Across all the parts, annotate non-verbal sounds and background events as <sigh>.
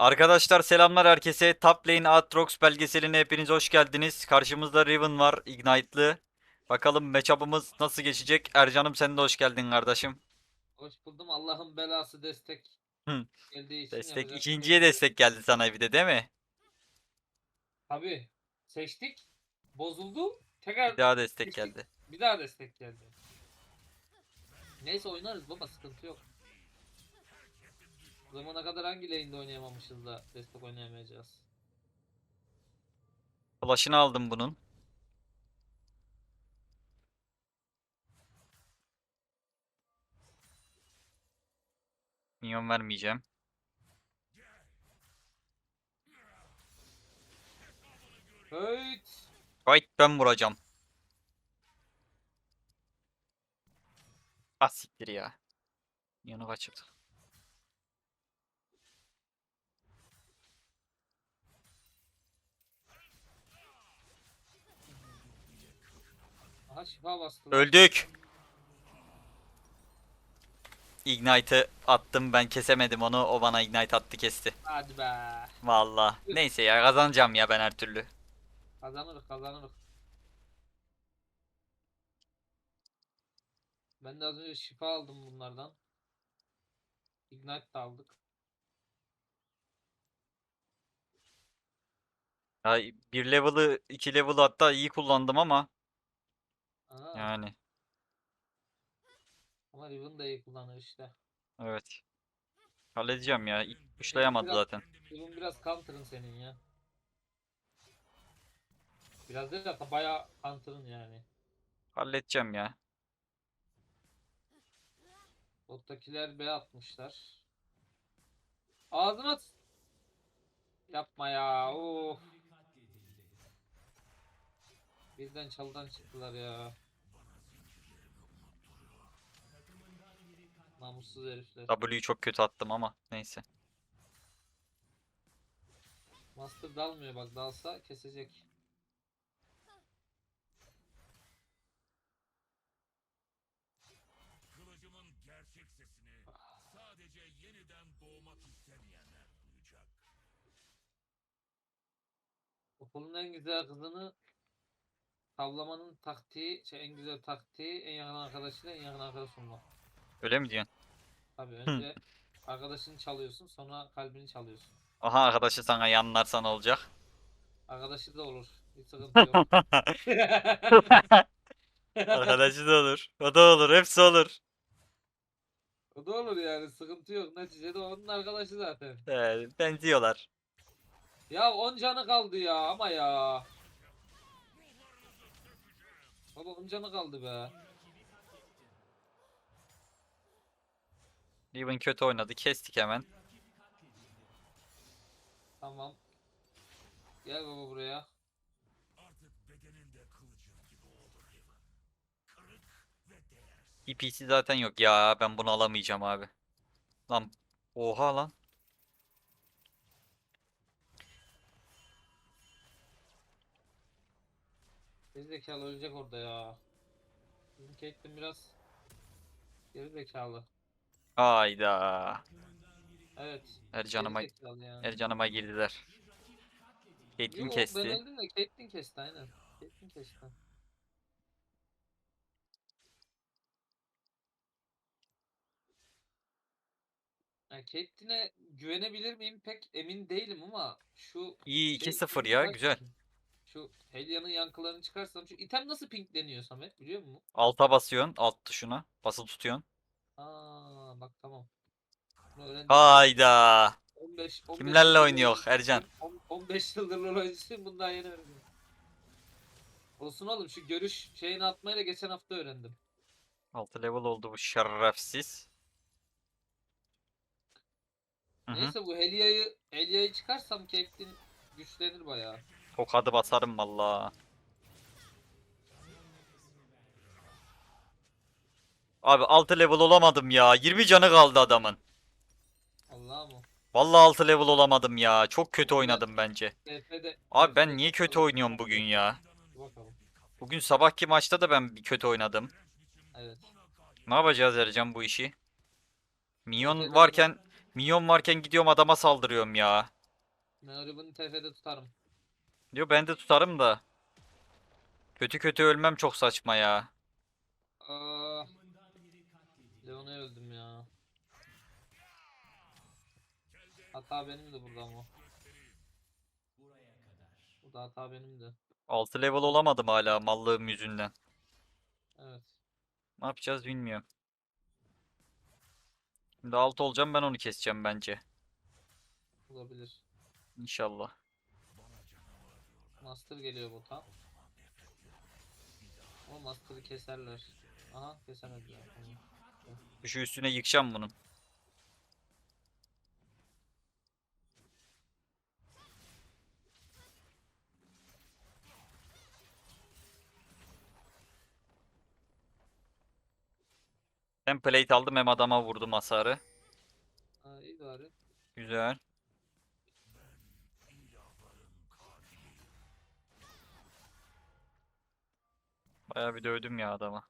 Arkadaşlar selamlar herkese. Top Lane Aatrox belgeseline hepiniz hoş geldiniz. Karşımızda Riven var, Ignite'lı. Bakalım matchup'ımız nasıl geçecek? Ercan'ım sen de hoş geldin kardeşim. Hoş buldum. Allah'ın belası destek Hı. geldiği için Destek yapacak bir şey ikinciye yok. destek geldi sana bir de değil mi? Tabii. Seçtik. Bozuldu. Tekrar Bir daha destek geldi. Bir daha destek geldi. Neyse oynarız baba sıkıntı yok. Bu zamana kadar hangi lane'de oynayamamışız da destek oynayamayacağız. Flash'ını aldım bunun. Minyon vermeyeceğim. Höyt. Fight ben vuracağım. Ah siktir ya. Minyonu kaçırdı. Aha şifa bastılar. Öldük. Ignite'ı attım ben kesemedim onu. O bana Ignite attı kesti. Hadi be. Valla. Neyse ya kazanacağım ya ben her türlü. Kazanırız kazanırız. Ben de az önce şifa aldım bunlardan. Ignite de aldık. Ya bir level'ı iki level'ı hatta iyi kullandım ama Aha. yani Ama Riven de iyi kullanır işte. evet. Halledeceğim ya. İlk pushlayamadı biraz- zaten. Riven biraz counter'ın senin ya. Biraz değil de bayağı counter'ın yani. Halledeceğim ya. Bottakiler B atmışlar. Ağzına. Yapma ya. Of. Birden çaldan çıktılar ya. Namussuz herifler. W'yu çok kötü attım ama neyse. Master dalmıyor bak dalsa kesecek. Kılıcımın gerçek sesini sadece yeniden doğmak istemeyenler duyacak. Okulun en güzel kızını tavlamanın taktiği, şey en güzel taktiği en yakın arkadaşıyla en yakın arkadaş olmak. Öyle mi diyorsun? Tabii önce arkadaşını çalıyorsun sonra kalbini çalıyorsun. Aha arkadaşı sana yanlarsan olacak. Arkadaşı da olur. Hiç sıkıntı yok. <laughs> Arkadaşı da olur. O da olur. Hepsi olur. o da olur yani sıkıntı yok. Neticede onun arkadaşı zaten. Evet, benziyorlar. Ya 10 canı kaldı ya ama ya. Baba 10 canı kaldı be. Riven kötü oynadı. Kestik hemen. Tamam. Gel baba buraya. Değersiz. EPC zaten yok ya. Ben bunu alamayacağım abi. Lan. Oha lan. Geri zekalı ölecek orada ya. Bizim Caitlyn biraz geri zekalı. Hayda. Evet. Ercan'ıma geri zekalı yani. Ercan'ıma girdiler. Caitlyn Yo, Ben kesti. öldüm de Caitlyn kesti aynen. Caitlyn kesti. Yani Caitlyn'e güvenebilir miyim pek emin değilim ama şu İyi şey 2-0 ping ya. Güzel. Şu Helia'nın yankılarını çıkarsam şu item nasıl pinkleniyor Samet biliyor musun? Alta basıyorsun. Alt tuşuna. Basılı tutuyorsun. Aa bak tamam. Bunu öğrendim. Hayda. 15, 15 Kimlerle yıldır oynuyor Ercan? on- 15 yıldır LoL oyuncusuyum bundan yeni öğrendim. Olsun oğlum şu görüş şeyini atmayı da geçen hafta öğrendim. 6 level oldu bu şerefsiz. Hı hı. Neyse bu Helia'yı Helia'yı çıkarsam Caitlyn güçlenir bayağı. Tokadı basarım valla. Abi 6 level olamadım ya. 20 canı kaldı adamın. Allah mı? Vallahi 6 level olamadım ya. Çok kötü oynadım bence. Abi ben niye kötü oynuyorum bugün ya? Bugün sabahki maçta da ben kötü oynadım. Evet. Ne yapacağız Ercan bu işi? Minyon varken Minyon varken gidiyorum adama saldırıyorum ya. Ben TF'de tutarım. Diyor ben de tutarım da. Kötü kötü ölmem çok saçma ya. Aa. Leon'a öldüm ya. Hata benim de burada ama. Burada hata benim de. 6 level olamadım hala mallığım yüzünden. Evet. Ne yapacağız bilmiyorum. Şimdi 6 olacağım ben onu keseceğim bence. Olabilir. İnşallah. Master geliyor bota. Ama Master'ı keserler. Aha kesemediler. Şu üstüne yıkacağım bunun. Hem plate aldım hem adama vurdum hasarı. Ha, iyi bari. Güzel. Bayağı bir dövdüm ya adama.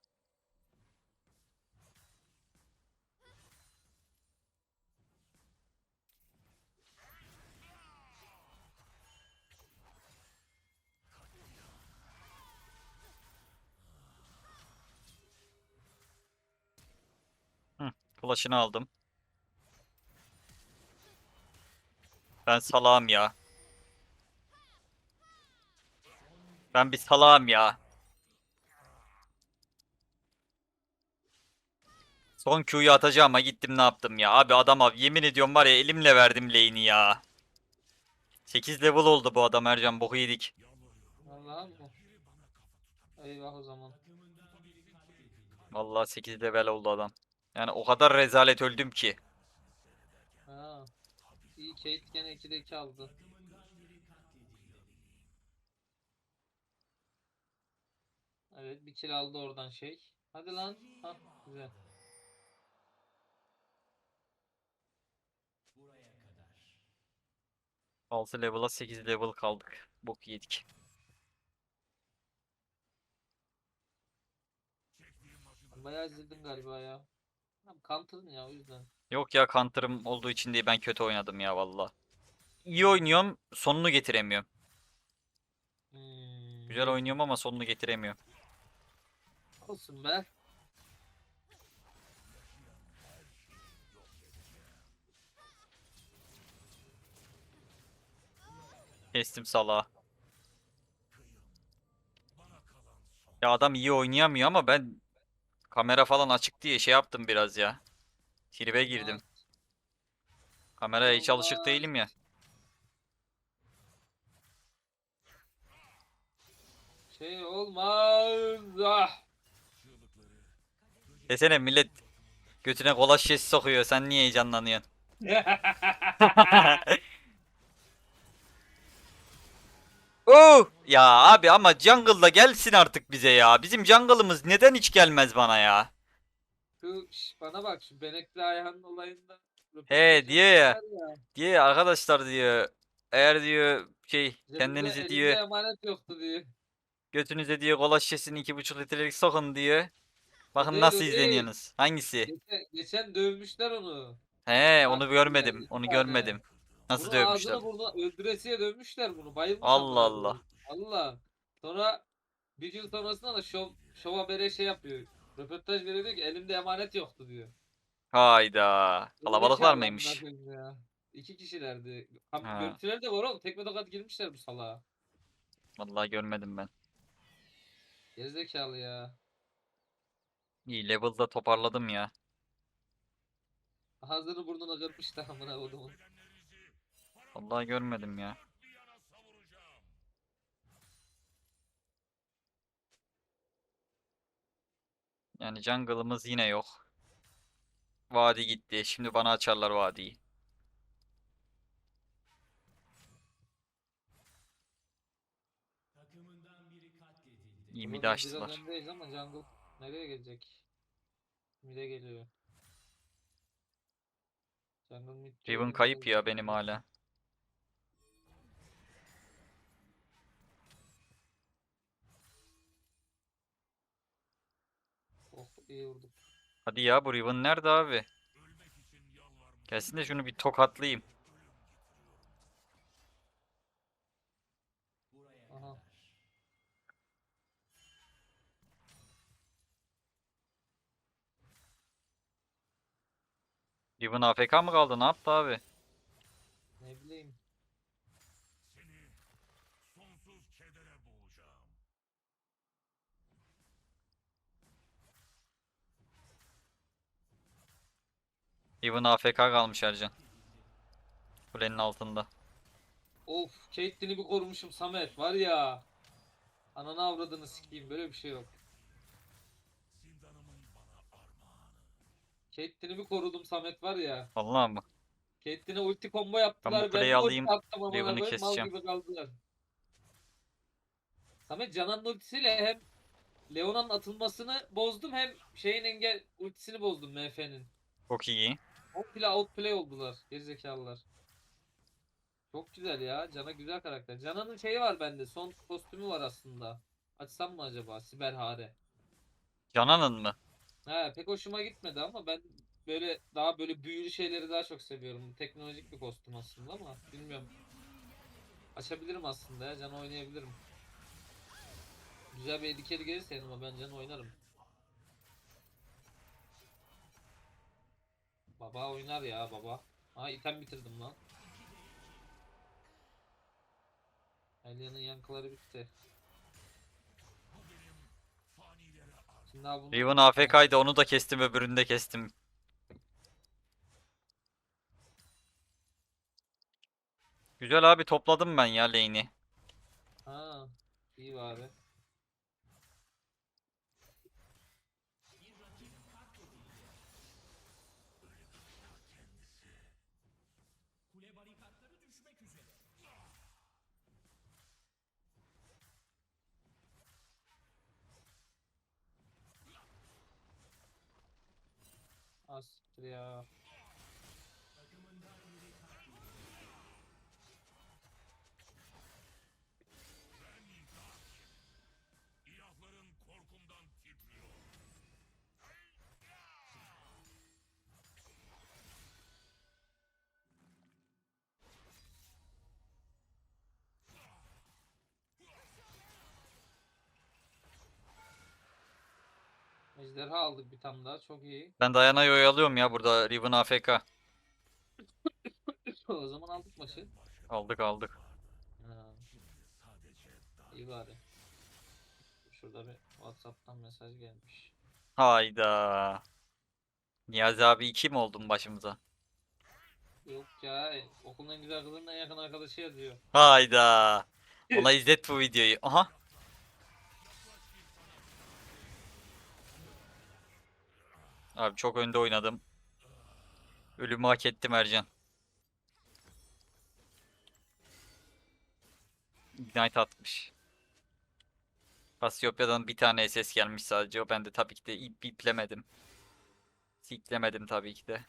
Hı, flash'ını aldım. Ben salağım ya. Ben bir salağım ya. Son Q'yu atacağım ama gittim ne yaptım ya. Abi adama yemin ediyorum var ya elimle verdim lane'i ya. 8 level oldu bu adam Ercan boku yedik. Allah'ım mı? Eyvah o zaman. Vallahi 8 level oldu adam. Yani o kadar rezalet öldüm ki. Ha. İyi Kate gene 2'de 2 aldı. Evet bir kill aldı oradan şey. Hadi lan. Ha güzel. Altı level'a 8 level kaldık. Bok yedik. Bayağı üzüldüm galiba ya. Counter'ın ya o yüzden. Yok ya counter'ım olduğu için değil ben kötü oynadım ya valla. İyi oynuyorum sonunu getiremiyorum. Hmm, Güzel oynuyorum ama sonunu getiremiyorum. Olsun be. Kestim salağı. Ya adam iyi oynayamıyor ama ben kamera falan açık diye şey yaptım biraz ya. Tribe girdim. Kameraya hiç alışık değilim ya. Şey olmaz. Ah. Desene millet götüne kola şişesi sokuyor. Sen niye heyecanlanıyorsun? <laughs> <laughs> Oh! Ya abi ama jungle'da gelsin artık bize ya. Bizim jungle'ımız neden hiç gelmez bana ya? Şu, şş, bana bak şu benekli ayağının olayında. He diyor ya. Diye arkadaşlar diyor. Eğer diyor şey Cebimde- kendinizi elimde diyor emanet yoktu diyor. götünüze diyor kola şişesini 2,5 litrelik sokun diyor. Bakın değil, nasıl o değil. izleniyorsunuz. Hangisi? Geçen, geçen dövmüşler onu. He onu görmedim. Onu görmedim. Nasıl bunu dövmüşler? burnuna öldüresiye dövmüşler bunu. Bayılmış Allah Allah. Allah. Sonra bir gün sonrasında da şov, şov habere şey yapıyor. Röportaj veriyor diyor ki elimde emanet yoktu diyor. Hayda. Kalabalıklar mıymış? ya. İki kişilerdi. Ha. görüntüler de var oğlum. Tekme tokat girmişler bu salağa. Vallahi görmedim ben. Gerizekalı ya. İyi level'da toparladım ya. Ağzını burnuna kırmışlar amına kodumun. Vallahi görmedim ya. Yani jungle'ımız yine yok. Vadi gitti. Şimdi bana açarlar vadiyi. İyi biz açtılar. Biraz öndeyiz ama jungle nereye gelecek? Mid'e geliyor. Jungle mid Riven mid kayıp ya benim hala. İyi vurduk. Hadi ya bu Riven nerede abi? Gelsin de şunu bir tokatlayayım. Aha. Riven AFK mı kaldı? Ne yaptı abi? Riven AFK kalmış Ercan. Kulenin altında. Of Caitlyn'i bir korumuşum Samet var ya. Ananı avradını sikeyim böyle bir şey yok. Caitlyn'i bir korudum Samet var ya. Allah mı? Caitlyn'e ulti combo yaptılar. bu kuleyi alayım, mal keseceğim. Samet Canan'ın ultisiyle hem Leona'nın atılmasını bozdum hem şeyin engel ultisini bozdum MF'nin. Çok iyi. Outplay outplay oldular gerizekalılar. Çok güzel ya. Cana güzel karakter. Canan'ın şeyi var bende. Son kostümü var aslında. Açsam mı acaba? Siber Hare. Canan'ın mı? He pek hoşuma gitmedi ama ben böyle daha böyle büyülü şeyleri daha çok seviyorum. Teknolojik bir kostüm aslında ama bilmiyorum. Açabilirim aslında ya. Can oynayabilirim. Güzel bir edikeri gelirse yanıma ben Can oynarım. Baba oynar ya baba. Ha item bitirdim lan. Elia'nın yankıları bitti. Şimdi daha bunu... Riven AFK'ydı onu da kestim öbürünü de kestim. Güzel abi topladım ben ya lane'i. Ha, iyi bari. Az siktir ya. ilahların Ejderha aldık bir tane daha çok iyi. <laughs> Ben Diana'yı oyalıyorum ya burada Riven AFK. o zaman aldık maçı. Aldık aldık. Ha, iyi bari. Şurada bir Whatsapp'tan mesaj gelmiş. Hayda. Niyazi abi iki mi oldun başımıza? Yok ya okulun en güzel kızının en yakın arkadaşı yazıyor. Hayda. Ona izlet bu videoyu. Aha. Abi çok önde oynadım. Ölümü hak ettim Ercan. Ignite atmış. Kasyopya'dan bir tane SS gelmiş sadece. O ben de tabii ki de ip iplemedim. Siklemedim tabii ki de.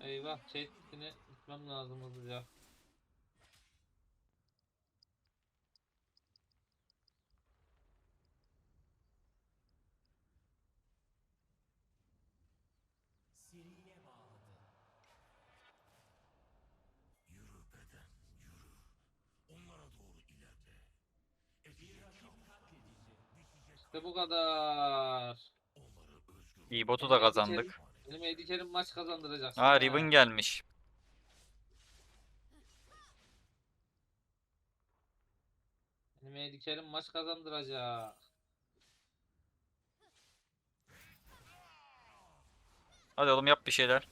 Eyvah chat'ini gitmem lazım hızlıca. İşte bu kadar. İyi botu da kazandık. Benim carry'm maç kazandıracak. Aa Riven gelmiş. Benim carry'm maç kazandıracak. Hadi oğlum yap bir şeyler.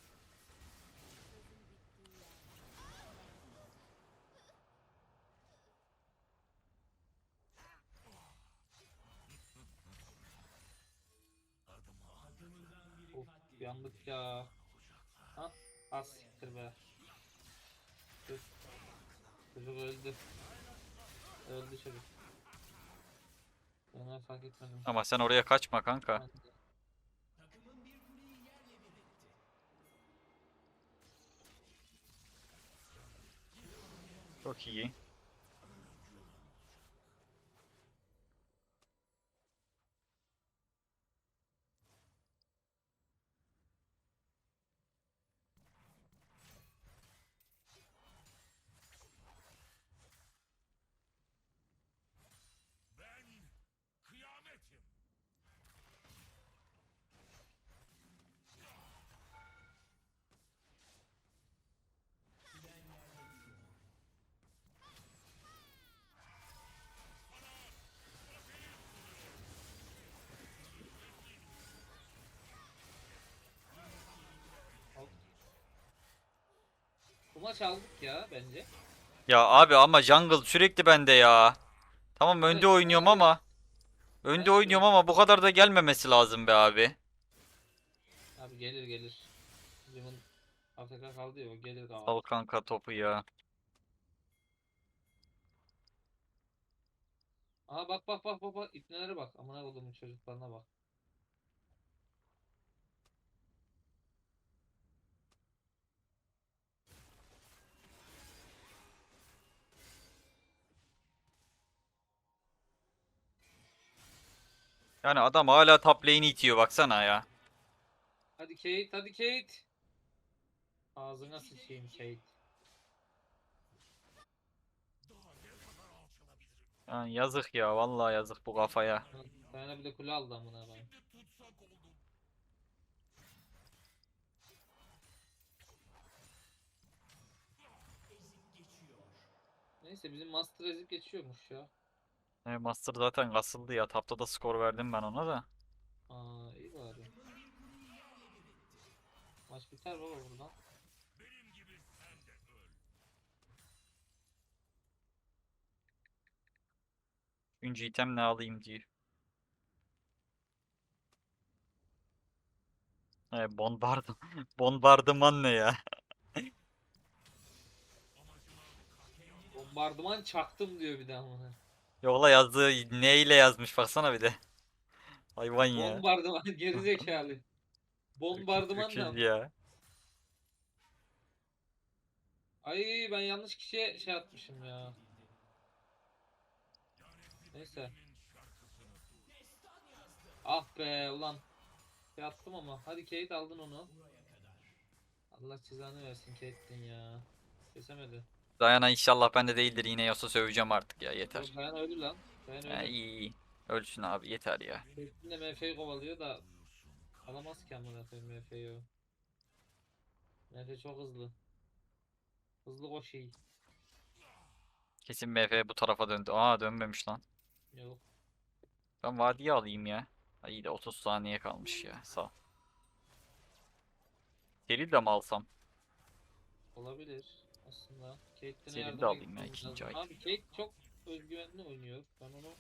Of yandık ya. Ha? Az siktir be. Dur. Çocuk öldü. Öldü çocuk. Ben fark etmedim. Ama sen oraya kaçma kanka. Çok iyi. Bu maç aldık ya bence. Ya abi ama jungle sürekli bende ya. Tamam önde Evet, oynuyorum abi. ama. Önde Evet. oynuyorum ama bu kadar da gelmemesi lazım be abi. Abi gelir gelir. Riven AFK kaldı ya o gelir galiba. Al kanka topu ya. Aha bak bak bak bak bak ipnelere bak. Amına kodumun çocuklarına bak. Yani adam hala top lane'i itiyor baksana ya. Hadi Kate hadi Kate. Ağzına sıçayım Kate. Yani yazık ya vallahi yazık bu kafaya. Sana bir de kule aldı amına koyayım. Neyse bizim master ezip geçiyormuş ya. E, Master zaten kasıldı ya. Tapta da skor verdim ben ona da. Aa iyi bari. Maç biter baba buradan. Üçüncü item ne alayım diyor. E, bombardım. <laughs> Bombardıman ne ya? Bombardıman çaktım diyor bir daha amına. Yola yazdığı neyle yazmış baksana bir de. Hayvan ya. Bombardıman <laughs> gerizekalı. Bombardıman öküz ne? ya. Ay ben yanlış kişiye şey atmışım ya. Neyse. Ah be ulan. Şey attım ama. Hadi Kate aldın onu. Allah cezanı versin Kate'din ya. Kesemedi. Dayana inşallah bende değildir yine yoksa söveceğim artık ya yeter. Dayan öldü lan. Dayan Ha, öldü. iyi iyi. Ölsün abi yeter ya. Kate'in de MF'yi kovalıyor da alamaz ki amına koyayım MF'yi o. MF çok hızlı. Hızlı koşuyor. Kesin MF bu tarafa döndü. Aa dönmemiş lan. Yok. Ben vadiye alayım ya. Ha, iyi de 30 saniye kalmış ya. Sağ ol. Seri de mi alsam? Olabilir aslında. Kate'den Selim de alayım gitmemiz ikinci lazım. ay. Abi Kate çok özgüvenli oynuyor. Ben onu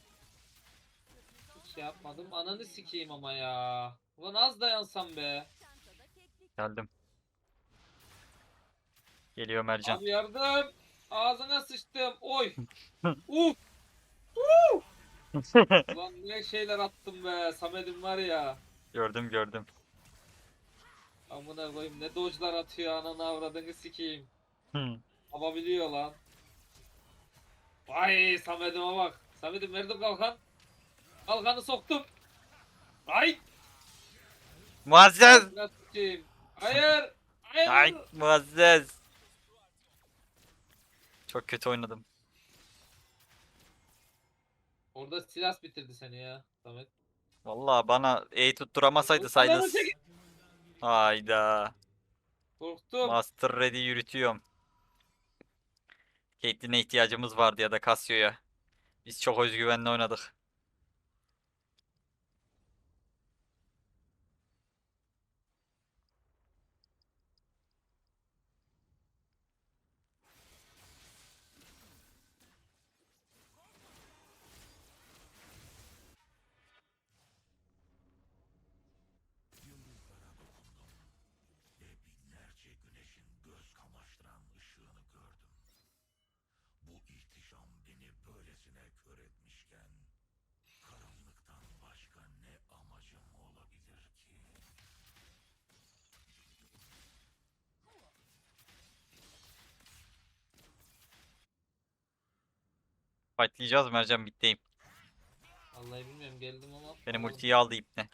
hiç şey yapmadım. Ananı sikeyim ama ya. Ulan az dayansam be. Geldim. Geliyor Mercan. Abi yardım. Ağzına sıçtım. Oy. Uf. <laughs> <laughs> Ulan ne şeyler attım be. Samet'im var ya. Gördüm gördüm. Amına koyayım ne dodge'lar atıyor ananı avradını sikeyim. Hı. Yapabiliyor lan. Vay Samet'ime bak. Samet'im verdim kalkan. Kalkanı soktum. Ay. Muazzez! Hayır. Hayır. Ay Muazzez! Çok kötü oynadım. Orada silah bitirdi seni ya Samet. Vallahi bana E tutturamasaydı çekin. Hayda. Korktum. Master Ready yürütüyorum. Caitlyn'e ihtiyacımız vardı ya da Cassio'ya. Biz çok özgüvenli oynadık. Fightlayacağız Mercan bitteyim. Vallahi bilmiyorum geldim ama. Benim aldım. ultiyi aldı ipne.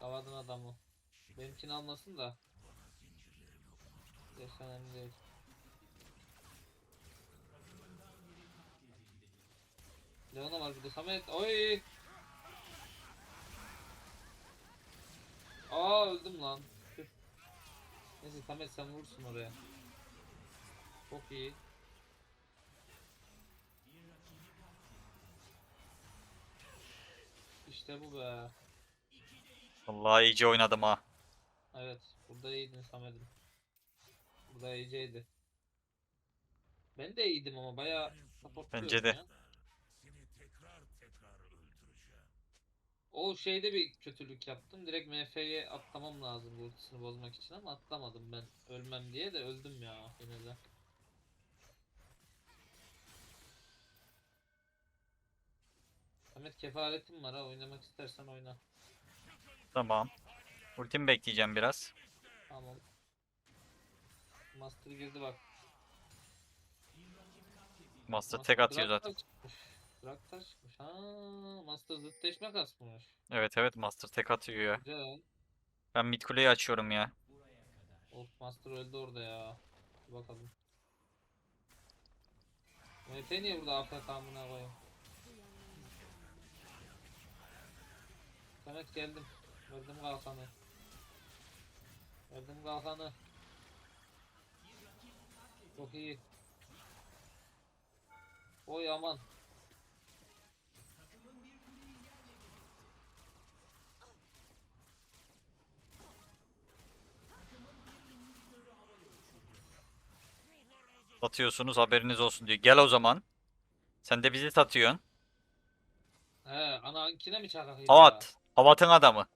Kavadın adamı. Benimkini almasın da. Geç önemli değil. Leona var bir de Samet. Oy. Aa öldüm lan. Neyse Samet sen vurursun oraya. Çok iyi. İşte bu be. Vallahi iyice oynadım ha. Evet, burada iyiydin Samet'im. Bu da AJ'di. Ben de iyiydim ama bayağı supportluyorum Bence de. ya. Seni tekrar tekrar öldüreceğim. O şeyde bir kötülük yaptım. Direkt MF'ye atlamam lazım ultisini bozmak için ama atlamadım ben. Ölmem diye de öldüm ya yine de. Samet kefaretim var ha oynamak istersen oyna. Tamam. Ultimi bekleyeceğim biraz. Tamam. Master girdi bak. Master tek atıyor zaten. Draktar çıkmış. Ha, Master zıtleşme kasmış. Evet evet Master tek atıyor ya. Güzel. Ben mid kuleyi açıyorum ya. Of Master öldü orada ya. Bir bakalım. MT niye burada AFK amına koyayım? Samet geldim. Verdim kalkanı. Verdim kalkanı. Çok iyi. Oy aman. Satıyorsunuz haberiniz olsun diyor. Gel o zaman. Sen de bizi satıyorsun. He anankine mi çakak ya? Havat. Havat'ın adamı.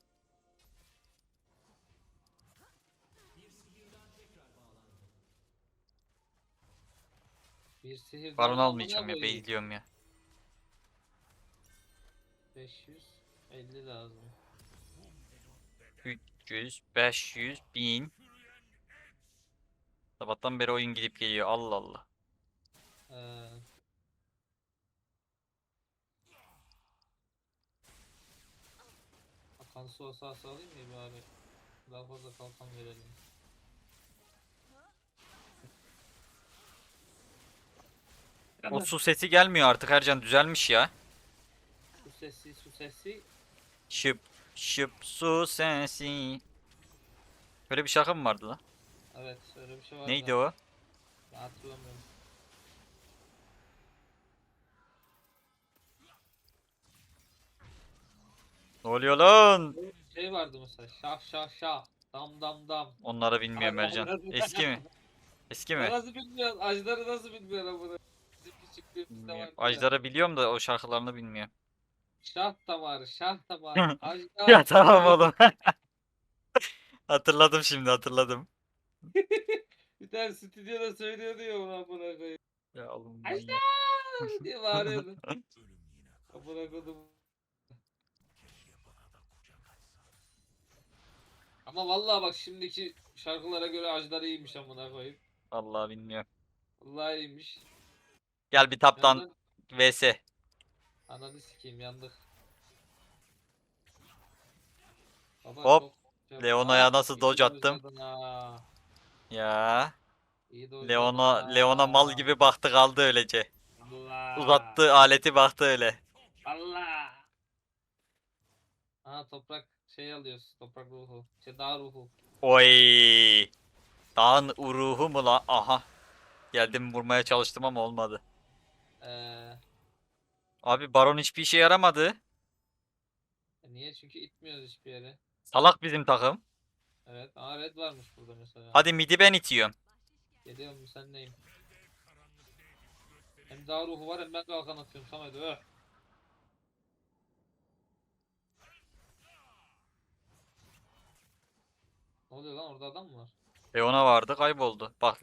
Bir sihir Baron almayacağım ya. koyayım. Beyliyorum ya. 550 lazım. 300, 500, 1000. Sabahtan beri oyun gidip geliyor. Allah Allah. Ee, Akan su asası alayım mı bari? Daha fazla kalkan verelim. O su sesi gelmiyor artık Ercan düzelmiş ya. Su sesi su sesi. Şıp şıp su sesi. Böyle bir şarkı mı vardı lan? Evet öyle bir şey var. Neydi o? Ben hatırlamıyorum. Ne oluyor lan? Şey vardı mesela şah şah şah. Dam dam dam. Onları bilmiyorum Allah Ercan. Allah. Eski mi? Eski mi? Nasıl bilmiyorsun? Ajdarı nasıl bilmiyorsun amına? Bizim küçüklüğümüzde vardı. Ajdar'ı biliyorum da o şarkılarını bilmiyorum. Şah damarı, şah damarı. <laughs> Ajdar. Ya tamam oğlum. <laughs> Hatırladım şimdi hatırladım. <laughs> Bir tane stüdyoda söylüyordu ya ona amına koyayım. Ya oğlum Ajdar diye bağırıyordu. Amına koydum. keşke bana da kucak açsan. Ama vallahi bak şimdiki şarkılara göre Ajdar iyiymiş amına koyayım. Vallahi bilmiyorum. Vallahi iyiymiş. Gel bir taptan Yandın. vs. Ananı sikeyim yandık. Baba, Hop, çok Leona'ya Aa, nasıl iyi dodge attım? dodge'ladın ha. Ya İyi dodge'ladın Leona ha. Leona mal gibi baktı kaldı öylece. Allah. Uzattı aleti baktı öyle. Allah. Aa toprak şey alıyoruz. Toprak ruhu. Şey dağ ruhu. Oy. Dağın ruhu mu la? Aha. Geldim vurmaya çalıştım ama olmadı. Ee, Abi Baron hiçbir işe yaramadı. niye? Çünkü itmiyoruz hiçbir yere. Salak bizim takım. Evet. Aa red varmış burada mesela. Hadi midi ben itiyorum. Geliyorum sen neyim? Hem dağ ruhu var hem ben kalkan atıyorum Samet. Öh. Ne oluyor lan orada adam mı var? Leona vardı kayboldu. Bak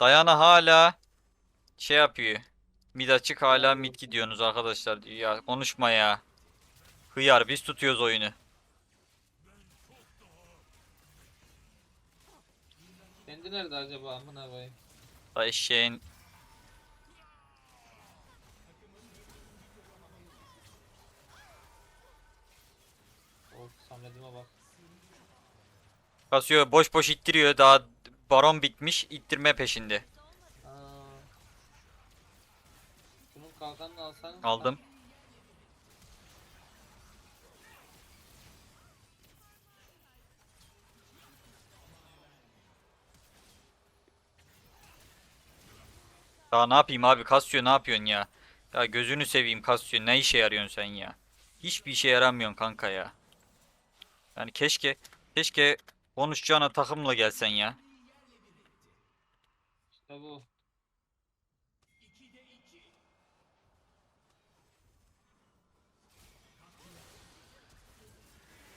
Dayana hala şey yapıyor. Mid açık hala mid gidiyorsunuz arkadaşlar. Ya konuşma ya. Hıyar biz tutuyoruz oyunu. Kendi nerede acaba amına koyayım? Da eşeğin Of Samet'ime bak. Kasıyor boş boş ittiriyor. Daha baron bitmiş ittirme peşinde. Aldım. Daha ne yapayım abi Casio ne yapıyorsun ya? Ya gözünü seveyim Casio ne işe yarıyorsun sen ya? Hiçbir işe yaramıyorsun kanka ya. Yani keşke keşke konuşacağına takımla gelsen ya. bu.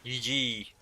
GG.